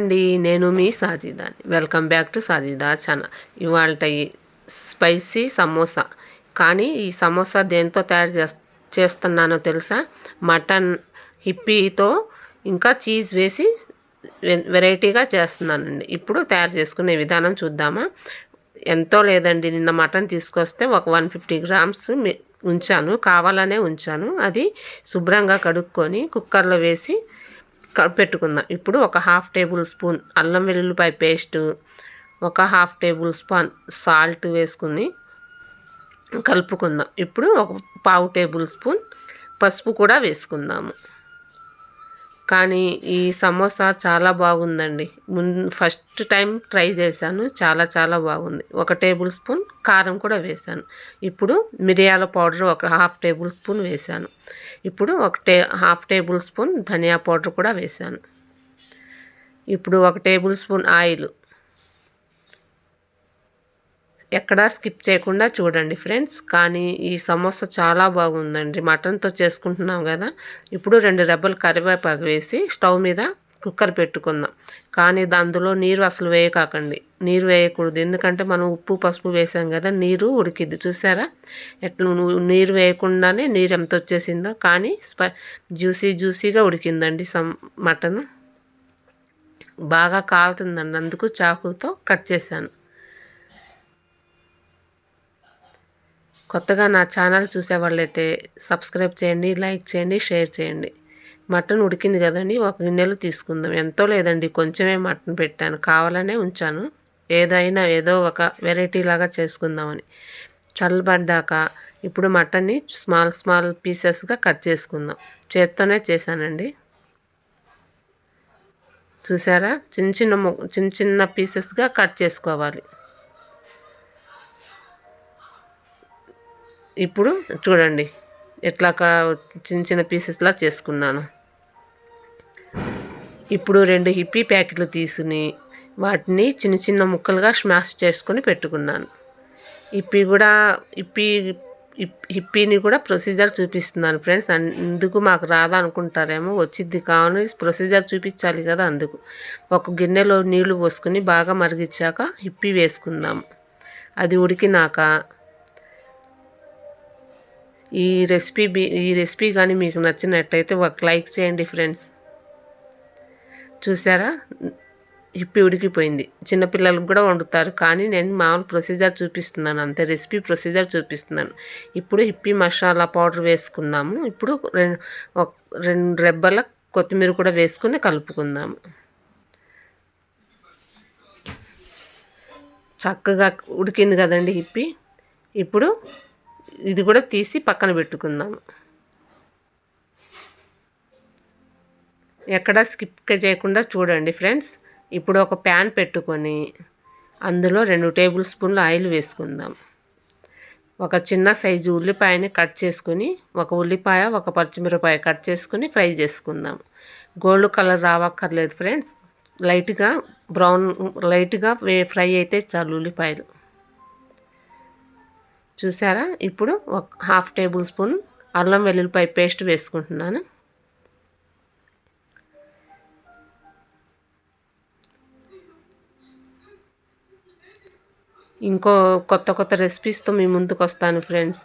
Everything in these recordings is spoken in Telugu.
అండి నేను మీ సాజిదాని. Welcome back to Sajida channel ఇవాళ స్పైసీ సమోసా. కానీ ఈ సమోసా దేంతో తయారు చేస్ చేస్తున్నానో తెలుసా? మటన్ హిప్పీతో ఇంకా చీజ్ వేసి వె- వెరైటీగా చేస్తున్నానండి. ఇప్పుడు తయారు చేసుకునే విధానం చూద్దామా? ఎంతో లేదండి నిన్న మటన్ తీసుకొస్తే ఒక వన్ ఫిఫ్టీ గ్రామ్స్ ఉంచాను. కావాలనే ఉంచాను. అది శుభ్రంగా కడుక్కొని కుక్కర్లో వేసి పెట్టుకుందాం. ఇప్పుడు ఒక హాఫ్ టేబుల్ స్పూన్ అల్లం వెల్లుల్లిపాయ పేస్ట్ ఒక హాఫ్ టేబుల్ స్పూన్ సాల్ట్ వేసుకుని కలుపుకుందాం. ఇప్పుడు ఒక పావు టేబుల్ స్పూన్ పసుపు కూడా వేసుకుందాము. కానీ ఈ సమోసా చాలా బాగుందండి. ముందు ఫస్ట్ టైం ట్రై చేశాను. చాలా చాలా బాగుంది. ఒక టేబుల్ స్పూన్ కారం కూడా వేశాను. ఇప్పుడు మిరియాల పౌడర్ ఒక హాఫ్ టేబుల్ స్పూన్ వేశాను. ఇప్పుడు ఒక టే హాఫ్ టేబుల్ స్పూన్ ధనియా పౌడర్ కూడా వేశాను. ఇప్పుడు ఒక టేబుల్ స్పూన్ ఆయిల్. ఎక్కడా స్కిప్ చేయకుండా చూడండి ఫ్రెండ్స్. కానీ ఈ సమోసా చాలా బాగుందండి. మటన్తో చేసుకుంటున్నాం కదా. ఇప్పుడు రెండు రెబ్బలు కరివేపాకు వేసి స్టవ్ మీద కుక్కర్ పెట్టుకుందాం. కానీ అందులో నీరు అసలు వేయకాకండి. నీరు వేయకూడదు. ఎందుకంటే మనం ఉప్పు పసుపు వేసాం కదా నీరు ఉడికిద్ది. చూసారా? ఎట్లా నువ్వు నీరు వేయకుండానే నీరు ఎంత వచ్చేసిందో. కానీ స్పై జ్యూసీ జ్యూసీగా ఉడికిందండి సమ్ మటన్. బాగా కాలుతుందండి. అందుకు చాకుతో కట్ చేశాను. కొత్తగా నా ఛానల్ చూసేవాళ్ళైతే సబ్స్క్రైబ్ చేయండి లైక్ చేయండి షేర్ చేయండి. మటన్ ఉడికింది కదండి ఒక గిన్నెలో తీసుకుందాం. ఎంతో లేదండి కొంచెమే మటన్ పెట్టాను. కావాలనే ఉంచాను. ఏదైనా ఏదో ఒక వెరైటీ లాగా చేసుకుందామని. చల్లబడ్డాక ఇప్పుడు మటన్ని స్మాల్ స్మాల్ పీసెస్గా కట్ చేసుకుందాం. చేత్తోనే చేశానండి. చూసారా? చిన్న చిన్న చిన్న చిన్న పీసెస్గా కట్ చేసుకోవాలి. ఇప్పుడు చూడండి ఎట్లా చిన్న చిన్న పీసెస్లా చేసుకున్నాను. ఇప్పుడు రెండు హిప్పీ ప్యాకెట్లు తీసుకుని వాటిని చిన్న చిన్న ముక్కలుగా స్మాష్ చేసుకొని పెట్టుకున్నాను. హిప్పీ కూడా హిప్పీ హిప్- హిప్పీని కూడా ప్రొసీజర్ చూపిస్తున్నాను ఫ్రెండ్స్. అందుకు మాకు రాదా అనుకుంటారేమో వచ్చిద్ది కావాలి ప్రొసీజర్ చూపించాలి కదా అందుకు. ఒక గిన్నెలో నీళ్ళు పోసుకొని బాగా మరిగించాక హిప్పీ వేసుకుందాము. అది ఉడికినాక ఈ రెసిపీ ఈ రెసిపీ కానీ మీకు నచ్చినట్టయితే ఒక లైక్ చేయండి ఫ్రెండ్స్. చూసారా? ఇప్పి ఉడికిపోయింది. చిన్నపిల్లలకు కూడా వండుతారు. కానీ నేను మామూలు ప్రొసీజర్ చూపిస్తున్నాను అంతే. రెసిపీ ప్రొసీజర్ చూపిస్తున్నాను. ఇప్పుడు హిప్పి మసాలా పౌడర్ వేసుకుందాము. ఇప్పుడు రెండు రెండు రెబ్బల కొత్తిమీర కూడా వేసుకుని కలుపుకుందాము. చక్కగా ఉడికింది కదండి హిప్పి. ఇప్పుడు ఇది కూడా తీసి పక్కన పెట్టుకుందాము. ఎక్కడా స్కిప్ చేయకుండా చూడండి ఫ్రెండ్స్. ఇప్పుడు ఒక ప్యాన్ పెట్టుకొని అందులో రెండు టేబుల్ స్పూన్ల ఆయిల్ వేసుకుందాం. ఒక చిన్న సైజు ఉల్లిపాయని కట్ చేసుకుని ఒక ఉల్లిపాయ ఒక పచ్చిమిరపాయ కట్ చేసుకుని ఫ్రై చేసుకుందాం. గోల్డ్ కలర్ రావక్కర్లేదు ఫ్రెండ్స్. లైట్గా బ్రౌన్ లైట్గా ఫ్రై అయితే చాలు ఉల్లిపాయలు. చూసారా? ఇప్పుడు ఒక హాఫ్ టేబుల్ స్పూన్ అల్లం వెల్లుల్లిపాయ పేస్ట్ వేసుకుంటున్నాను. ఇంకో కొత్త కొత్త రెసిపీస్తో మీ ముందుకు వస్తాను ఫ్రెండ్స్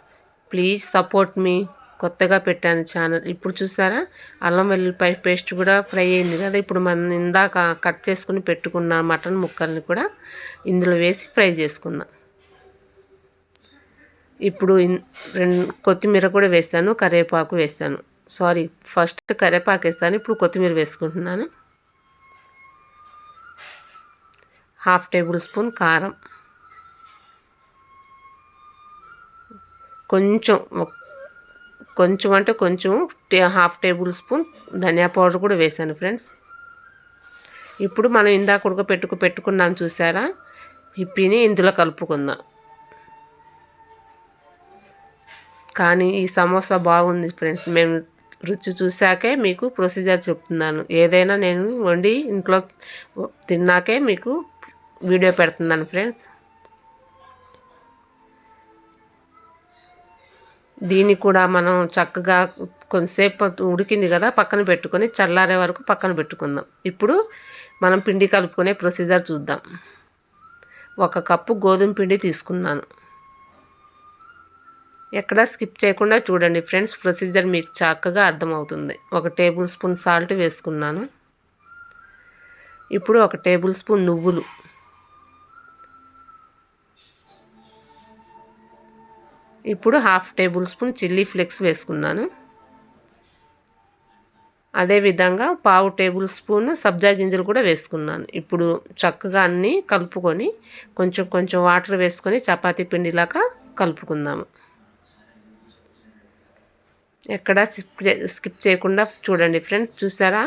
ప్లీజ్ సపోర్ట్ మీ కొత్తగా పెట్టాను ఛానల్ ఇప్పుడు చూసారా? అల్లం వెల్లుల్లిపాయ పేస్ట్ కూడా ఫ్రై అయింది కదా? ఇప్పుడు మనం ఇందాక కట్ చేసుకుని పెట్టుకున్న మటన్ ముక్కల్ని కూడా ఇందులో వేసి ఫ్రై చేసుకుందాం. ఇప్పుడు ఇన్- రెండు కొత్తిమీర కూడా వేస్తాను కరివేపాకు వేస్తాను. సారీ ఫస్ట్ కరివేపాకు వేస్తాను ఇప్పుడు కొత్తిమీర వేసుకుంటున్నాను. హాఫ్ టేబుల్ స్పూన్ కారం. కొంచెం కొంచెం అంటే కొంచెం హాఫ్ టేబుల్ స్పూన్ ధనియా పౌడర్ కూడా వేసాను ఫ్రెండ్స్. ఇప్పుడు మనం ఇందాక ఉడక పెట్టుకు పెట్టుకున్నాం చూసారా? హిప్పీని ఇందులో కలుపుకుందాం. కానీ ఈ సమోసా బాగుంది ఫ్రెండ్స్. మేము రుచి చూశాకే మీకు ప్రొసీజర్ చెప్తున్నాను. ఏదైనా నేను వండి ఇంట్లో తిన్నాకే మీకు వీడియో పెడుతున్నాను ఫ్రెండ్స్. దీన్ని కూడా మనం చక్కగా కొంతసేపు ఉడికింది కదా పక్కన పెట్టుకొని చల్లారే వరకు పక్కన పెట్టుకుందాం. ఇప్పుడు మనం పిండి కలుపుకునే ప్రొసీజర్ చూద్దాం. ఒక కప్పు గోధుమ పిండి తీసుకున్నాను. ఎక్కడ స్కిప్ చేయకుండా చూడండి ఫ్రెండ్స్ ప్రొసీజర్ మీకు చక్కగా అర్థమవుతుంది. ఒక టేబుల్ స్పూన్ సాల్ట్ వేసుకున్నాను. ఇప్పుడు ఒక టేబుల్ స్పూన్ నువ్వులు. ఇప్పుడు half table spoon chilli flakes వేసుకున్నాను. అదేవిధంగా పావు టేబుల్ స్పూన్ సబ్జా గింజలు కూడా వేసుకున్నాను. ఇప్పుడు చక్కగా అన్నీ కలుపుకొని కొంచెం కొంచెం వాటర్ వేసుకొని చపాతీ పిండిలాగా కలుపుకుందాము. ఎక్కడ స్కిప్ చేయకుండా చూడండి ఫ్రెండ్స్ చూసారా?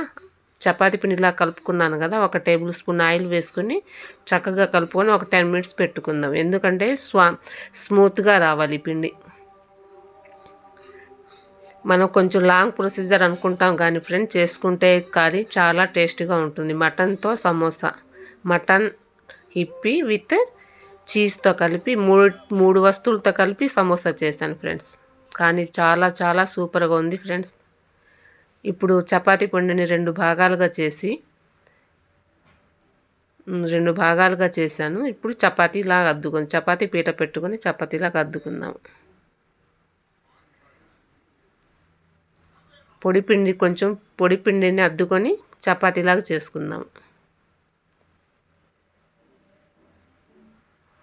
చపాతి పిండిలా కలుపుకున్నాను కదా ఒక టేబుల్ స్పూన్ ఆయిల్ వేసుకుని చక్కగా కలుపుకొని ఒక టెన్ మినిట్స్ పెట్టుకుందాం. ఎందుకంటే స్వా స్మూత్గా రావాలి పిండి. మనం కొంచెం లాంగ్ ప్రొసీజర్ అనుకుంటాం కానీ ఫ్రెండ్ చేసుకుంటే కర్రీ చాలా టేస్టీగా ఉంటుంది. మటన్తో సమోసా. మటన్ హిప్పి విత్ చీజ్తో కలిపి మూడు మూడు వస్తువులతో కలిపి సమోసా చేశాను ఫ్రెండ్స్. కానీ చాలా చాలా సూపర్గా ఉంది ఫ్రెండ్స్. ఇప్పుడు చపాతి పిండిని రెండు భాగాలుగా చేసి రెండు భాగాలుగా చేశాను. ఇప్పుడు చపాతీలాగా అద్దుకొని చపాతీ పీట పెట్టుకొని చపాతీలాగా అద్దుకుందాం. పొడి పిండి కొంచెం పొడి పిండిని అద్దుకొని చపాతీలాగా చేసుకుందాం.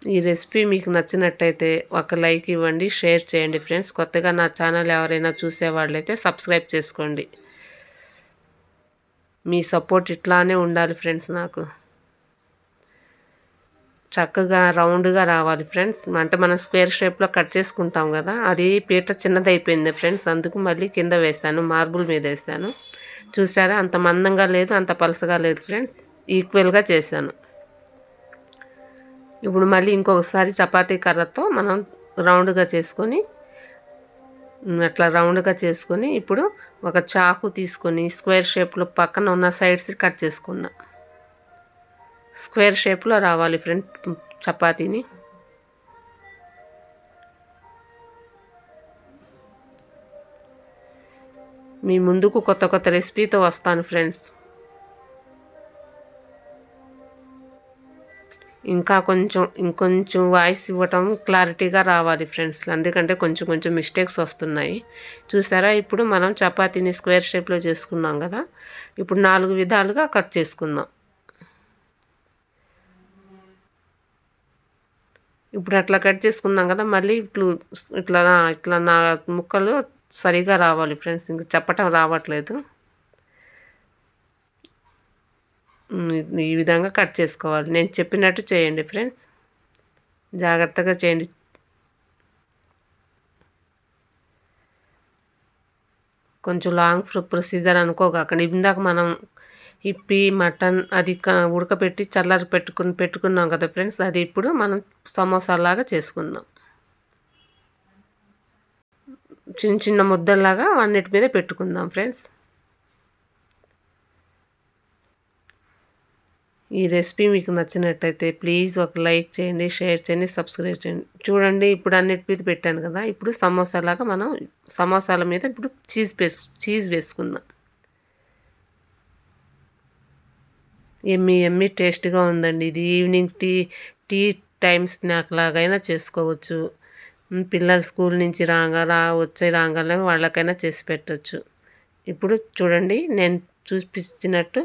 ఈ రెసిపీ మీకు నచ్చినట్టయితే ఒక లైక్ ఇవ్వండి షేర్ చేయండి ఫ్రెండ్స్. కొత్తగా నా ఛానల్ ఎవరైనా చూసేవాళ్ళైతే సబ్స్క్రైబ్ చేసుకోండి. మీ సపోర్ట్ ఇట్లానే ఉండాలి ఫ్రెండ్స్ నాకు. చక్కగా రౌండ్గా రావాలి ఫ్రెండ్స్. అంటే మనం స్క్వేర్ షేప్లో కట్ చేసుకుంటాం కదా అది పీట చిన్నదైపోయింది ఫ్రెండ్స్. అందుకు మళ్ళీ కింద వేస్తాను మార్బుల్ మీద వేస్తాను చూసారా అంత మందంగా లేదు అంత పలసగా లేదు ఫ్రెండ్స్. ఈక్వల్గా చేశాను. ఇప్పుడు మళ్ళీ ఇంకొకసారి చపాతీ కర్రతో మనం రౌండ్గా చేసుకొని అట్లా రౌండ్గా చేసుకొని ఇప్పుడు ఒక చాకు తీసుకొని స్క్వేర్ షేప్లో పక్కన ఉన్న సైడ్స్ కట్ చేసుకుందాం. స్క్వేర్ షేప్లో రావాలి ఫ్రెండ్ చపాతీని. మీ ముందుకు కొత్త కొత్త రెసిపీతో వస్తాను ఫ్రెండ్స్. ఇంకా కొంచెం ఇంకొంచెం వాయిస్ ఇవ్వటం క్లారిటీగా రావాలి ఫ్రెండ్స్ ఎందుకంటే కొంచెం కొంచెం మిస్టేక్స్ వస్తున్నాయి. చూసారా? ఇప్పుడు మనం చపాతీని స్క్వేర్ షేప్లో చేసుకున్నాం కదా? ఇప్పుడు నాలుగు విధాలుగా కట్ చేసుకుందాం. ఇప్పుడు అట్లా కట్ చేసుకున్నాం కదా? మళ్ళీ ఇట్లు ఇట్లా ఇట్లా నా ముక్కలు సరిగా రావాలి ఫ్రెండ్స్ ఇంక చెప్పటం రావట్లేదు. ఈ విధంగా కట్ చేసుకోవాలి. నేను చెప్పినట్టు చేయండి ఫ్రెండ్స్. జాగ్రత్తగా చేయండి. కొంచెం లాంగ్ ప్రొసీజర్ అనుకోకండి ఇందాక మనం ఇప్పి మటన్ అది ఉడకబెట్టి చల్లారి పెట్టుకుని పెట్టుకున్నాం కదా ఫ్రెండ్స్. అది ఇప్పుడు మనం సమోసాలాగా చేసుకుందాం. చిన్న చిన్న ముద్దల్లాగా అన్నిటి మీద పెట్టుకుందాం ఫ్రెండ్స్. ఈ రెసిపీ మీకు నచ్చినట్టయితే ప్లీజ్ ఒక లైక్ చేయండి షేర్ చేయండి సబ్స్క్రైబ్ చేయండి. చూడండి ఇప్పుడు అన్నిటి మీద పెట్టాను కదా ఇప్పుడు సమోసాలాగా మనం సమోసాల మీద ఇప్పుడు చీజ్ వేసు చీజ్ వేసుకుందాం. ఎమ్మి ఎమ్మి టేస్ట్గా ఉందండి. ఇది evening tea tea time snack లాగైనా చేసుకోవచ్చు. పిల్లలు స్కూల్ నుంచి రాగా రా వచ్చే రాగానే వాళ్ళకైనా చేసి పెట్టచ్చు. ఇప్పుడు చూడండి నేను చూపించినట్టు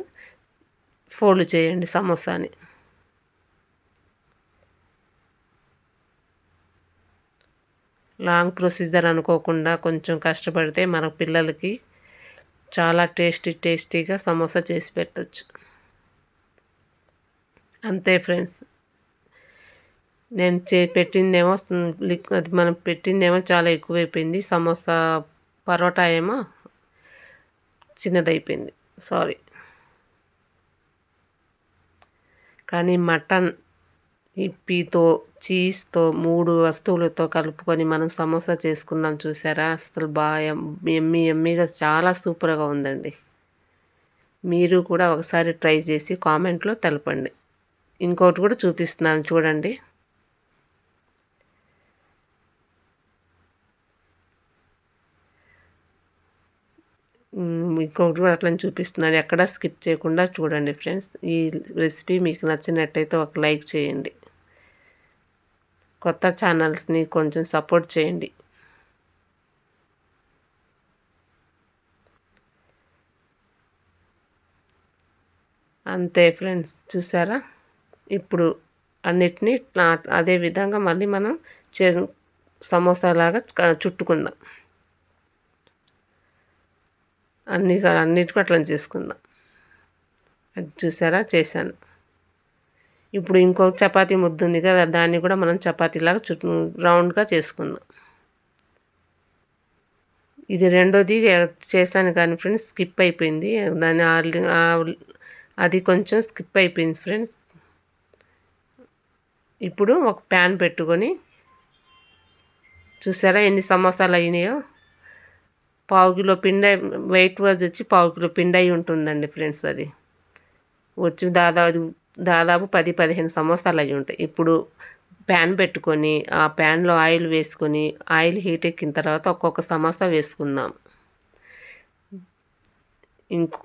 ఫోల్డ్ చేయండి సమోసాని. లాంగ్ ప్రొసీజర్ అనుకోకుండా కొంచెం కష్టపడితే మన పిల్లలకి చాలా టేస్టీ టేస్టీగా సమోసా చేసి పెట్టచ్చు. అంతే ఫ్రెండ్స్. నేను చే పెట్టిందేమో అది మనం పెట్టిందేమో చాలా ఎక్కువైపోయింది. సమోసా పరోటా ఏమో చిన్నదైపోయింది. సారీ. కానీ మటన్ ఇప్పితో చీజ్తో మూడు వస్తువులతో కలుపుకొని మనం సమోసా చేసుకున్నాం చూసారా? అసలు బాగా ఎమ్మి ఎమ్మిగా చాలా సూపర్గా ఉందండి. మీరు కూడా ఒకసారి ట్రై చేసి కామెంట్లో తెలపండి. ఇంకోటి కూడా చూపిస్తున్నాను చూడండి. ఇంకొకటి కూడా అట్లని చూపిస్తున్నాను. ఎక్కడ స్కిప్ చేయకుండా చూడండి ఫ్రెండ్స్. ఈ రెసిపీ మీకు నచ్చినట్టయితే ఒక లైక్ చేయండి. కొత్త ఛానల్స్ని కొంచెం సపోర్ట్ చేయండి. అంతే ఫ్రెండ్స్. చూసారా? ఇప్పుడు అన్నిటినీ అదే విధంగా మళ్ళీ మనం చే సమోసాలాగా చుట్టుకుందాం. అన్ని అన్నిటికీ అట్లా చేసుకుందాం. అది చూసారా? చేశాను. ఇప్పుడు ఇంకో చపాతీ ముద్ద ఉంది కదా దాన్ని కూడా మనం చపాతీలాగా చుట్టూ రౌండ్గా చేసుకుందాం. ఇది రెండోది చేశాను కానీ ఫ్రెండ్స్ స్కిప్ అయిపోయింది. దాని అది కొంచెం స్కిప్ అయిపోయింది ఫ్రెండ్స్. ఇప్పుడు ఒక ప్యాన్ పెట్టుకొని చూసారా ఎన్ని సమోసాలు అయినాయో? పావు కిలో పిండి వెయిట్ వాజ్ వచ్చి పావు కిలో పిండి అయి ఉంటుందండి ఫ్రెండ్స్ అది. వచ్చి దాదాపు దాదాపు పది పదిహేను సంవత్సరాలు అయి ఉంటాయి. ఇప్పుడు ప్యాన్ పెట్టుకొని ఆ ప్యాన్లో ఆయిల్ వేసుకొని ఆయిల్ హీట్ ఎక్కిన తర్వాత ఒక్కొక్క సమోసా వేసుకుందాం. ఇంకో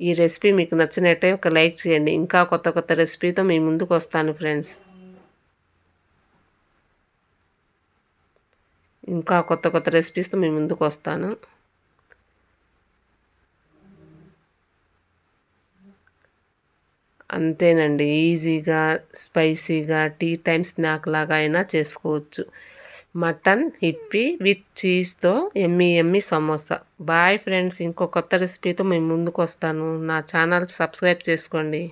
ఈ రెసిపీ మీకు నచ్చినట్టే ఒక లైక్ చేయండి. ఇంకా కొత్త కొత్త రెసిపీతో మీ ముందుకు వస్తాను ఫ్రెండ్స్. ఇంకా కొత్త కొత్త రెసిపీస్తో మీ ముందుకు వస్తాను. అంతేనండి. ఈజీగా స్పైసీగా టీ టైమ్ స్నాక్ లాగా అయినా చేసుకోవచ్చు. మటన్ హిప్పీ with చీజ్తో yummy yummy samosa. Bye friends ఇంకో కొత్త రెసిపీతో మేము ముందుకు వస్తాను నా ఛానల్ సబ్స్క్రైబ్ చేసుకోండి.